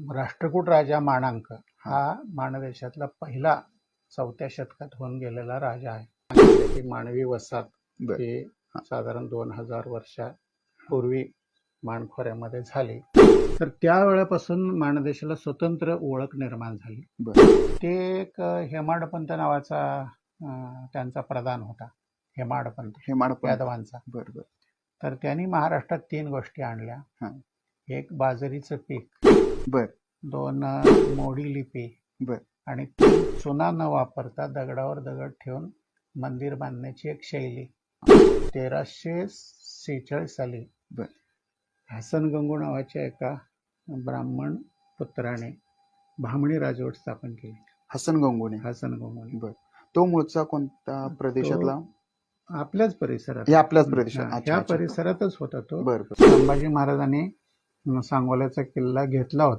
राष्ट्रकूट राजा माणांक हा. माणदेशातला पहिला चौथ्या शतकात होऊन गेलेला राजा आहे. त्याची मानवी वसाहत बर. ही साधारण दोन हजार वर्षापूर्वी माणखोऱ्यामध्ये झाली. तर त्या वेळापासून माणदेशाला स्वतंत्र ओळख निर्माण झाली. बर. ते एक हेमाडपंत नावाचा अं, त्यांचा प्रधान होता. हेमाडपंत. हे यादवांचा. बर बर. तर त्यांनी महाराष्ट्रात तीन गोष्टी आणल्या. हा. एक बाजरीचं पीक. बर. दोन मोडी लिपी बर. आणि चुना न वापरता दगडावर दगड ठेवून मंदिर बांधण्याची एक शैली. तेराशे सेहेचाळीस साली बर. हसन गंगू नावाच्या एका ब्राह्मण पुत्राने भामणी राजवट स्थापन केली. हसन गंगोने. हसन गंगूने. तो मूळचा कोणता प्रदेशातला? आपल्याच परिसरात. हे आपल्याच प्रदेशात. अच्छा. परिसरातच होता तो. बर बर. संभाजी महाराजांनी सांगोल्याचा किल्ला घेतला होता.